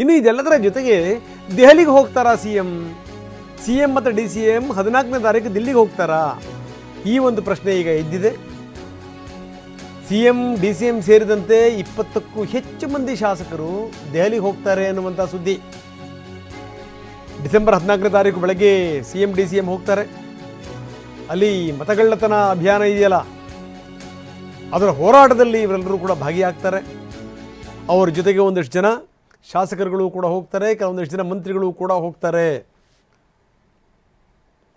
ಇನ್ನು ಇದೆಲ್ಲದರ ಜೊತೆಗೆ ದೆಹಲಿಗೆ ಹೋಗ್ತಾರಾ ಸಿ ಎಂ ಸಿ ಎಂ ಮತ್ತು ಡಿ ಸಿ ಎಂ ಹದಿನಾಲ್ಕನೇ ತಾರೀಕು ದಿಲ್ಲಿಗೆ ಹೋಗ್ತಾರಾ? ಈ ಒಂದು ಪ್ರಶ್ನೆ ಈಗ ಎದ್ದಿದೆ. C M D C M ಸೇರಿದಂತೆ ಇಪ್ಪತ್ತಕ್ಕೂ ಹೆಚ್ಚು ಮಂದಿ ಶಾಸಕರು ದೆಹಲಿಗೆ ಹೋಗ್ತಾರೆ ಅನ್ನುವಂಥ ಸುದ್ದಿ. ಡಿಸೆಂಬರ್ ಹದಿನಾಲ್ಕನೇ ತಾರೀಕು ಬೆಳಗ್ಗೆ C M D C M ಹೋಗ್ತಾರೆ. ಅಲ್ಲಿ ಮತಗಳ್ಳತನ ಅಭಿಯಾನ ಇದೆಯಲ್ಲ, ಅದರ ಹೋರಾಟದಲ್ಲಿ ಇವರೆಲ್ಲರೂ ಕೂಡ ಭಾಗಿಯಾಗ್ತಾರೆ. ಅವರ ಜೊತೆಗೆ ಒಂದಷ್ಟು ಜನ ಶಾಸಕರುಗಳು ಕೂಡ ಹೋಗ್ತಾರೆ, ಕೆಲವೊಂದಿಷ್ಟು ಜನ ಮಂತ್ರಿಗಳು ಕೂಡ ಹೋಗ್ತಾರೆ.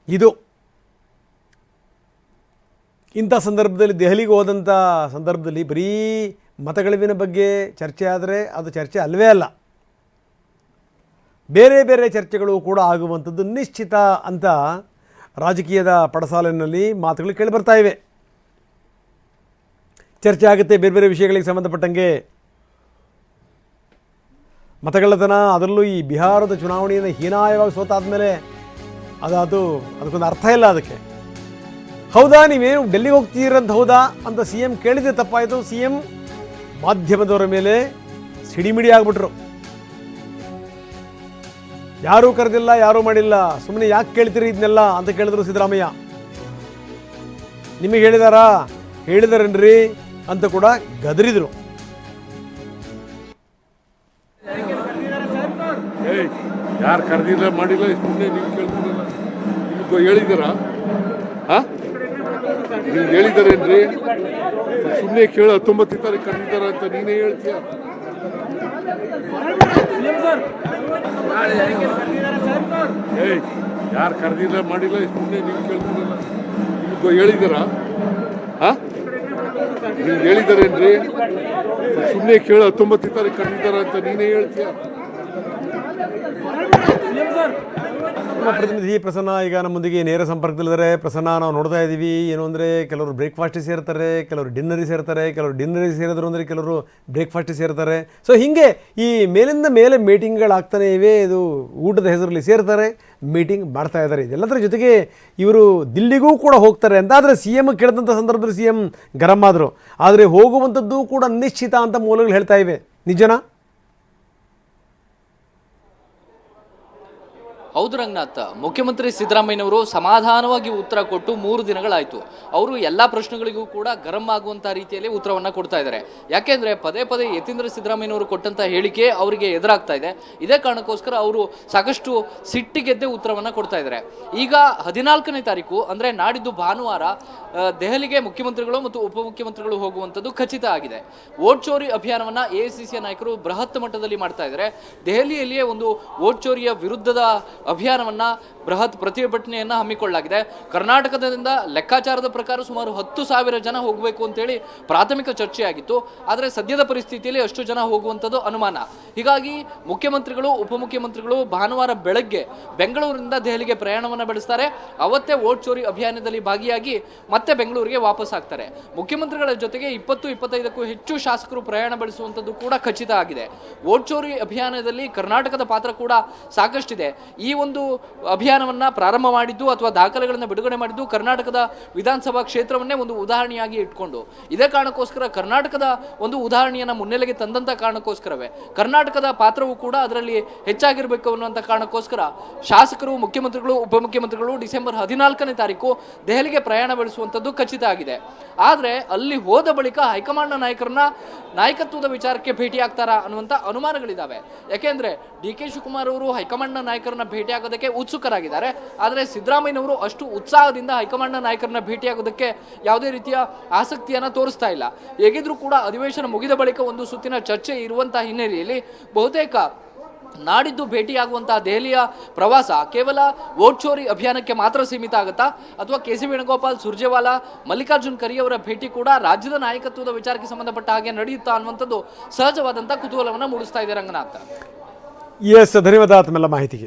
ಇದು. ಇಂಥ ಸಂದರ್ಭದಲ್ಲಿ ದೆಹಲಿಗೆ ಹೋದಂಥ ಸಂದರ್ಭದಲ್ಲಿ ಬರೀ ಮತಗಳಿವಿನ ಬಗ್ಗೆ ಚರ್ಚೆ ಆದರೆ ಅದು ಚರ್ಚೆ ಅಲ್ಲವೇ ಅಲ್ಲ. ಬೇರೆ ಬೇರೆ ಚರ್ಚೆಗಳು ಕೂಡ ಆಗುವಂಥದ್ದು ನಿಶ್ಚಿತ ಅಂತ ರಾಜಕೀಯದ ಪಡಸಾಲಿನಲ್ಲಿ ಮಾತುಗಳು ಕೇಳಿಬರ್ತಾ ಇವೆ. ಚರ್ಚೆ ಆಗುತ್ತೆ, ಬೇರೆ ಬೇರೆ ವಿಷಯಗಳಿಗೆ ಸಂಬಂಧಪಟ್ಟಂಗೆ. ಮತಗಳ್ಳತನ, ಅದರಲ್ಲೂ ಈ ಬಿಹಾರದ ಚುನಾವಣೆಯನ್ನು ಹೀನಾಯವಾಗಿ ಸೋತಾದ್ಮೇಲೆ ಅದು ಅದು, ಅದಕ್ಕೊಂದು ಅರ್ಥ ಇಲ್ಲ ಅದಕ್ಕೆ. ಹೌದಾ, ನೀವೇನು ಡೆಲ್ಲಿಗೆ ಹೋಗ್ತೀರಂತ ಹೌದಾ ಅಂತ ಸಿ ಎಂ ಕೇಳಿದೆ ತಪ್ಪಾಯಿತು. ಸಿ ಎಂ ಮಾಧ್ಯಮದವರ ಮೇಲೆ ಸಿಡಿಮಿಡಿ ಆಗ್ಬಿಟ್ರು. ಯಾರೂ ಕರೆದಿಲ್ಲ, ಯಾರೂ ಮಾಡಿಲ್ಲ. ಸುಮ್ಮನೆ ಯಾಕೆ ಕೇಳ್ತೀರಿ ಇದನ್ನೆಲ್ಲ ಅಂತ ಕೇಳಿದ್ರು ಸಿದ್ದರಾಮಯ್ಯ. ನಿಮಗೆ ಹೇಳಿದಾರಾ? ಹೇಳಿದಾರೇನ್ರಿ ಅಂತ ಕೂಡ ಗದರಿದ್ರು. ಯಾರು ಕರೆದಿಲ್ಲ ಮಾಡಿಲ್ಲ ಸುಮ್ಮನೆ ನೀವು ಕೇಳ್ತಿರಲ್ಲ. ನಿಮ್ಗೆ ಹೇಳಿದಾರ? ಹಾಂ? ನೀವು ಹೇಳಿದಾರೇನ್ರಿ? ಸುಮ್ಮನೆ ಕೇಳ ಹತ್ತೊಂಬತ್ತನೇ ತಾರೀಕು ಕರೆದಿದ್ದಾರ ಅಂತ ನೀನೇ ಹೇಳ್ತೀಯ? ಏಯ್, ಯಾರು ಕರೆದಿಲ್ಲ ಮಾಡಿಲ್ಲ ಸುಮ್ಮನೆ ನೀವು ಕೇಳ್ತಿರಲ್ಲ. ನಿಮ್ಗೆ ಹೇಳಿದಾರ? ಹಾಂ? ನೀವು ಹೇಳಿದಾರೇನ್ರಿ? ಸುಮ್ಮನೆ ಕೇಳ ಹತ್ತೊಂಬತ್ತನೇ ತಾರೀಕು ಕರೆದಿದ್ದಾರ ಅಂತ ನೀನೇ ಹೇಳ್ತೀಯ? ನಮ್ಮ ಪ್ರತಿನಿಧಿ ಪ್ರಸನ್ನ, ಈಗ ನಮ್ಮೊಂದಿಗೆ ನೇರ ಸಂಪರ್ಕದಲ್ಲಿದ್ದಾರೆ. ಪ್ರಸನ್ನ, ನಾವು ನೋಡ್ತಾ ಇದ್ದೀವಿ, ಏನು ಅಂದರೆ ಕೆಲವರು ಬ್ರೇಕ್ಫಾಸ್ಟಿಗೆ ಸೇರ್ತಾರೆ, ಕೆಲವರು ಡಿನ್ನರಿಗೆ ಸೇರ್ತಾರೆ, ಕೆಲವರು ಡಿನ್ನರಿಗೆ ಸೇರಿದ್ರು ಅಂದರೆ ಕೆಲವರು ಬ್ರೇಕ್ಫಾಸ್ಟಿಗೆ ಸೇರ್ತಾರೆ. ಸೊ ಹೀಗೆ ಈ ಮೇಲಿಂದ ಮೇಲೆ ಮೀಟಿಂಗ್ಗಳಾಗ್ತಾನೆ ಇವೆ. ಇದು ಊಟದ ಹೆಸರಲ್ಲಿ ಸೇರ್ತಾರೆ ಮೀಟಿಂಗ್ ಮಾಡ್ತಾ ಇದ್ದಾರೆ. ಇದೆಲ್ಲದರ ಜೊತೆಗೆ ಇವರು ದಿಲ್ಲಿಗೂ ಕೂಡ ಹೋಗ್ತಾರೆ ಅಂತ. ಆದರೆ ಸಿ ಎಂ ಕೇಳಿದಂಥ ಸಂದರ್ಭದಲ್ಲಿ ಸಿ ಎಂ ಗರಂ ಆದರು. ಆದರೆ ಹೋಗುವಂಥದ್ದು ಕೂಡ ನಿಶ್ಚಿತ ಅಂತ ಮೂಲಗಳು ಹೇಳ್ತಾ ಇವೆ. ನಿಜನಾ? ಹೌದು ರಂಗನಾಥ್, ಮುಖ್ಯಮಂತ್ರಿ ಸಿದ್ದರಾಮಯ್ಯನವರು ಸಮಾಧಾನವಾಗಿ ಉತ್ತರ ಕೊಟ್ಟು ಮೂರು ದಿನಗಳಾಯಿತು. ಅವರು ಎಲ್ಲ ಪ್ರಶ್ನೆಗಳಿಗೂ ಕೂಡ ಗರಂ ಆಗುವಂಥ ರೀತಿಯಲ್ಲಿ ಉತ್ತರವನ್ನು ಕೊಡ್ತಾ ಇದ್ದಾರೆ. ಯಾಕೆಂದ್ರೆ ಪದೇ ಪದೇ ಯತೀಂದ್ರ ಸಿದ್ದರಾಮಯ್ಯನವರು ಕೊಟ್ಟಂತ ಹೇಳಿಕೆ ಅವರಿಗೆ ಎದುರಾಗ್ತಾ ಇದೆ. ಇದೇ ಕಾರಣಕ್ಕೋಸ್ಕರ ಅವರು ಸಾಕಷ್ಟು ಸಿಟ್ಟಿಗೆದ್ದೇ ಉತ್ತರವನ್ನು ಕೊಡ್ತಾ ಇದ್ದಾರೆ. ಈಗ ಹದಿನಾಲ್ಕನೇ ತಾರೀಕು, ಅಂದ್ರೆ ನಾಡಿದ್ದು ಭಾನುವಾರ ದೆಹಲಿಗೆ ಮುಖ್ಯಮಂತ್ರಿಗಳು ಮತ್ತು ಉಪಮುಖ್ಯಮಂತ್ರಿಗಳು ಹೋಗುವಂಥದ್ದು ಖಚಿತ ಆಗಿದೆ. ವೋಟ್ ಚೋರಿ ಅಭಿಯಾನವನ್ನ ಎ ನಾಯಕರು ಬೃಹತ್ ಮಟ್ಟದಲ್ಲಿ ಮಾಡ್ತಾ ಇದ್ದಾರೆ. ದೆಹಲಿಯಲ್ಲಿಯೇ ಒಂದು ವೋಟ್ ಚೋರಿಯ ವಿರುದ್ಧದ ಅಭಿಯಾನವನ್ನ ಬೃಹತ್ ಪ್ರತಿಭಟನೆಯನ್ನ ಹಮ್ಮಿಕೊಳ್ಳಲಾಗಿದೆ. ಕರ್ನಾಟಕದಿಂದ ಲೆಕ್ಕಾಚಾರದ ಪ್ರಕಾರ ಸುಮಾರು ಹತ್ತು ಸಾವಿರ ಜನ ಹೋಗಬೇಕು ಅಂತೇಳಿ ಪ್ರಾಥಮಿಕ ಚರ್ಚೆಯಾಗಿತ್ತು. ಆದರೆ ಸದ್ಯದ ಪರಿಸ್ಥಿತಿಯಲ್ಲಿ ಅಷ್ಟು ಜನ ಹೋಗುವಂಥದ್ದು ಅನುಮಾನ. ಹೀಗಾಗಿ ಮುಖ್ಯಮಂತ್ರಿಗಳು, ಉಪಮುಖ್ಯಮಂತ್ರಿಗಳು ಭಾನುವಾರ ಬೆಳಗ್ಗೆ ಬೆಂಗಳೂರಿನಿಂದ ದೆಹಲಿಗೆ ಪ್ರಯಾಣವನ್ನು ಬೆಳೆಸ್ತಾರೆ. ಅವತ್ತೇ ವೋಟ್ ಚೋರಿ ಅಭಿಯಾನದಲ್ಲಿ ಭಾಗಿಯಾಗಿ ಮತ್ತೆ ಬೆಂಗಳೂರಿಗೆ ವಾಪಸ್ ಆಗ್ತಾರೆ. ಮುಖ್ಯಮಂತ್ರಿಗಳ ಜೊತೆಗೆ ಇಪ್ಪತ್ತು, ಇಪ್ಪತ್ತೈದಕ್ಕೂ ಹೆಚ್ಚು ಶಾಸಕರು ಪ್ರಯಾಣ ಬೆಳೆಸುವಂಥದ್ದು ಕೂಡ ಖಚಿತ ಆಗಿದೆ. ವೋಟ್ ಚೋರಿ ಅಭಿಯಾನದಲ್ಲಿ ಕರ್ನಾಟಕದ ಪಾತ್ರ ಕೂಡ ಸಾಕಷ್ಟಿದೆ. ಈ ಒಂದು ಅಭಿಯಾನವನ್ನ ಪ್ರಾರಂಭ ಮಾಡಿದ್ದು ಅಥವಾ ದಾಖಲೆಗಳನ್ನು ಬಿಡುಗಡೆ ಮಾಡಿದ್ದು ಕರ್ನಾಟಕದ ವಿಧಾನಸಭಾ ಕ್ಷೇತ್ರವನ್ನೇ ಒಂದು ಉದಾಹರಣೆಯಾಗಿ ಇಟ್ಕೊಂಡು. ಇದೇ ಕಾರಣಕ್ಕೋಸ್ಕರ ಕರ್ನಾಟಕದ ಒಂದು ಉದಾಹರಣೆಯನ್ನ ಮುನ್ನೆಲೆಗೆ ತಂದಂಥ ಕಾರಣಕ್ಕೋಸ್ಕರವೇ. ಕರ್ನಾಟಕದ ಪಾತ್ರವು ಕೂಡ ಅದರಲ್ಲಿ ಹೆಚ್ಚಾಗಿರಬೇಕು ಅನ್ನುವಂಥ ಕಾರಣಕ್ಕೋಸ್ಕರ ಶಾಸಕರು, ಮುಖ್ಯಮಂತ್ರಿಗಳು, ಉಪಮುಖ್ಯಮಂತ್ರಿಗಳು ಡಿಸೆಂಬರ್ ಹದಿನಾಲ್ಕನೇ ತಾರೀಕು ದೆಹಲಿಗೆ ಪ್ರಯಾಣ ಬೆಳೆಸುವಂಥದ್ದು ಖಚಿತ ಆಗಿದೆ. ಆದರೆ ಅಲ್ಲಿ ಹೋದ ಬಳಿಕ ಹೈಕಮಾಂಡ್ನ ನಾಯಕರನ್ನ ನಾಯಕತ್ವದ ವಿಚಾರಕ್ಕೆ ಭೇಟಿ ಆಗ್ತಾರಾ ಅನ್ನುವಂಥ ಅನುಮಾನಗಳಿದ್ದಾವೆ ಯಾಕೆಂದರೆ ಡಿ ಕೆ ಶಿವಕುಮಾರ್ ಅವರು ಹೈಕಮಾಂಡ್ನ ನಾಯಕರನ್ನ ಭೇಟಿ ಆಗೋದಕ್ಕೆ ಉತ್ಸುಕರಾಗಿದ್ದಾರೆ. ಆದರೆ ಸಿದ್ದರಾಮಯ್ಯನವರು ಅಷ್ಟು ಉತ್ಸಾಹದಿಂದ ಹೈಕಮಾಂಡ್ನ ನಾಯಕರನ್ನ ಭೇಟಿಯಾಗೋದಕ್ಕೆ ಯಾವುದೇ ರೀತಿಯ ಆಸಕ್ತಿಯನ್ನ ತೋರಿಸ್ತಾ ಇಲ್ಲ. ಹೇಗಿದ್ರೂ ಕೂಡ ಅಧಿವೇಶನ ಮುಗಿದ ಬಳಿಕ ಒಂದು ಸುತ್ತಿನ ಚರ್ಚೆ ಇರುವಂತಹ ಹಿನ್ನೆಲೆಯಲ್ಲಿ ಬಹುತೇಕ ನಾಡಿದ್ದು ಭೇಟಿಯಾಗುವಂತಹ ದೆಹಲಿಯ ಪ್ರವಾಸ ಕೇವಲ ವೋಟ್ ಚೋರಿ ಅಭಿಯಾನಕ್ಕೆ ಮಾತ್ರ ಸೀಮಿತ ಆಗುತ್ತಾ? ಅಥವಾ ಕೆ ಸಿ ವೇಣುಗೋಪಾಲ್ ಸುರ್ಜೇವಾಲಾ, ಮಲ್ಲಿಕಾರ್ಜುನ್ ಖರ್ಗೆ ಭೇಟಿ ಕೂಡ ರಾಜ್ಯದ ನಾಯಕತ್ವದ ವಿಚಾರಕ್ಕೆ ಸಂಬಂಧಪಟ್ಟ ಹಾಗೆ ನಡೆಯುತ್ತಾ ಅನ್ನುವಂಥದ್ದು ಸಹಜವಾದಂತಹ ಕುತೂಹಲವನ್ನು ಮೂಡಿಸ್ತಾ ಇದೆ ರಂಗನಾಥ್. ಎಸ್ ಧನ್ಯವಾದ ಮಾಹಿತಿ ಮಾಹಿತಿಗೆ.